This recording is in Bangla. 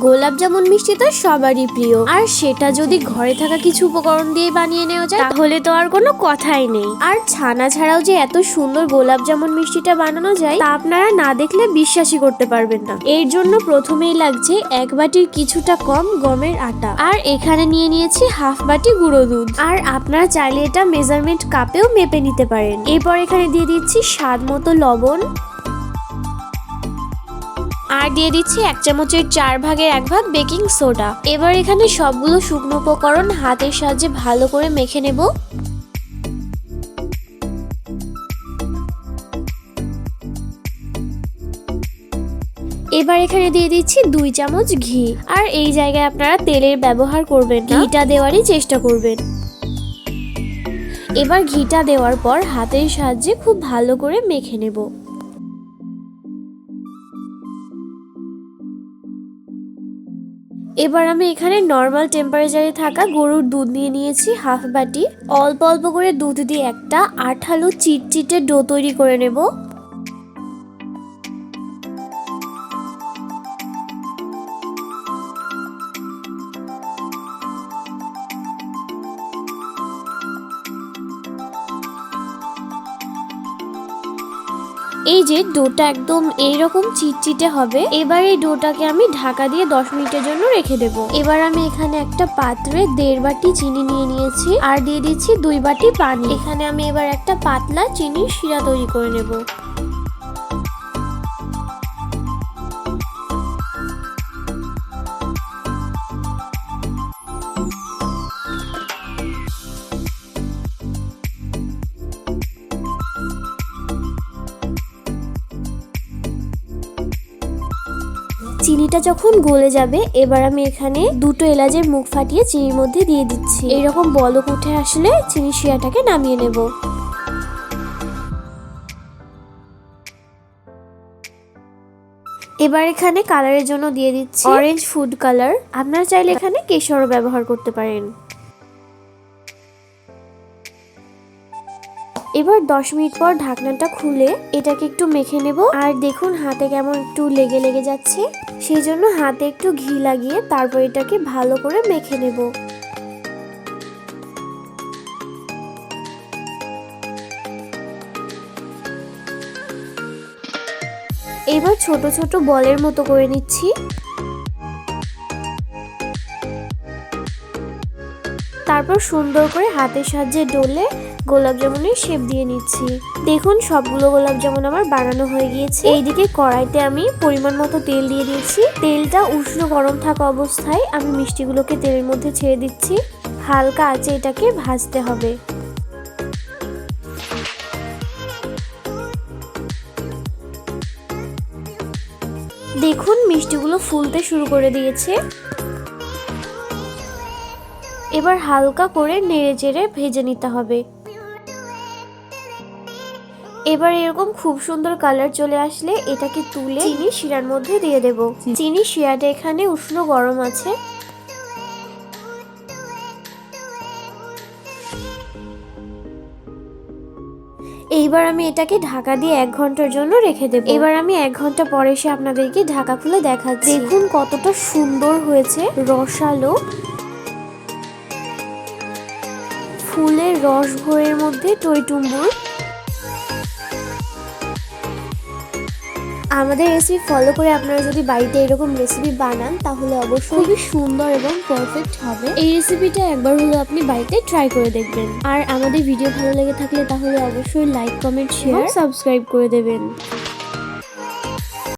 গোলাপ জামুন মিষ্টি তো সবারই প্রিয়। আর সেটা যদি ঘরে থাকা কিছু উপকরণ দিয়ে বানিয়ে নেওয়া যায়, তাহলে তো আর কোনো কথাই নেই। আর ছানা ছাড়াও যে এত সুন্দর গোলাপ জামুন মিষ্টিটা বানানো যায়, তা আপনারা না দেখলে বিশ্বাসই করতে পারবেন না। এর জন্য প্রথমেই লাগছে এক বাটির কিছুটা কম গমের আটা। আর এখানে নিয়ে নিয়েছি হাফ বাটি গুঁড়ো দুধ। আর আপনারা চাইলে এটা মেজারমেন্ট কাপেও মেপে নিতে পারেন। এরপর এখানে দিয়ে দিচ্ছি স্বাদ মতো লবণ আর দিয়ে দিচ্ছি এক চামচের চার ভাগের এক ভাগ বেকিং সোডা। এবার এখানে সবগুলো শুকনো উপকরণ হাতের সাহায্যে ভালো করে মেখে নেব। এবার এখানে দিয়ে দিচ্ছি দুই চামচ ঘি। আর এই জায়গায় আপনারা তেলের ব্যবহার করবেন ঘিটা দেওয়ারই চেষ্টা করবেন। এবার ঘিটা দেওয়ার পর হাতের সাহায্যে খুব ভালো করে মেখে নেব। এবার আমি এখানে নর্মাল টেম্পারেচারে থাকা গরুর দুধ নিয়ে নিয়েছি হাফ বাটি। অল্প অল্প করে দুধ দিয়ে একটা আঠালো চিটচিটে ডো তৈরি করে নেব। এই যে ডোটা একদম এইরকম চিটচিটে হবে, এবার এই ডোটাকে আমি ঢাকা দিয়ে দশ মিনিটের জন্য রেখে দেব। এবার আমি এখানে একটা পাত্রে দেড় বাটি চিনি নিয়ে নিয়েছি, আর দিয়ে দিচ্ছি দুই বাটি পানি। এখানে আমি এবার একটা পাতলা চিনির শিরা তৈরি করে নেব। চিনিটা যখন গলে যাবে এবার আমি এখানে দুটো এলাচের মুখ ফাটিয়ে চিনির মধ্যে দিয়ে দিচ্ছি। এরকম বলক উঠে আসলে চিনি শিয়াটাকে নামিয়ে নেব। এবার এখানে কালারের জন্য দিয়ে দিচ্ছি অরেঞ্জ ফুড কালার আপনারা চাইলে এখানে কেশরও ব্যবহার করতে পারেন। এবার দশ মিনিট পর ঢাকনাটা খুলে এটাকে একটু মেখে নেব। আর দেখুন হাতে কেমন একটু লেগে লেগে যাচ্ছে। সেই জন্য হাতে একটু ঘি লাগিয়ে তারপর এটাকে ভালো করে মেখে নেব। এবার ছোট ছোট বলের মতো করে নিচ্ছি। তারপর সুন্দর করে হাতের সাহায্যে ডলে গোলাপ জামুনের শেপ দিয়ে নিচ্ছি। দেখুন, সবগুলো গোলাপ জামুন আমার বানানো হয়ে গিয়েছে। এইদিকে কড়াইতে আমি পরিমাণ মতো তেল দিয়ে দিয়েছি। তেলটা উষ্ণ গরম থাকা অবস্থায় আমি মিষ্টিগুলোকে তেলের মধ্যে ছেড়ে দিচ্ছি। হালকা আঁচে এটাকে ভাজতে হবে। দেখুন, মিষ্টিগুলো ফুলতে শুরু করে দিয়েছে। এবার হালকা করে নেড়ে চেড়ে ভেজে নিতে হবে। এবার এরকম খুব সুন্দর কালার চলে আসলে এটাকে তুলে চিনি শিরার মধ্যে দিয়ে দেব। চিনি শিরাটা এখানে উষ্ণ গরম আছে। এইবার আমি এটাকে ঢাকা দিয়ে এক ঘণ্টার জন্য রেখে দেবো। এবার আমি এক ঘণ্টা পরে এসে আপনাদেরকে ঢাকা খুলে দেখাচ্ছি। দেখুন কতটা সুন্দর হয়েছে রসালো। ফুলের রস ভয়ের মধ্যে টইটুম্বুর আমাদের রেসিপি ফলো করে আপনারা যদি বাড়িতে এরকম রেসিপি বানান তাহলে অবশ্যই খুবই সুন্দর এবং পারফেক্ট হবে। এই রেসিপিটা একবার হলো আপনি বাড়িতে ট্রাই করে দেখবেন। আর আমাদের ভিডিও ভালো লেগে থাকলে তাহলে অবশ্যই লাইক কমেন্ট শেয়ার সাবস্ক্রাইব করে দেবেন।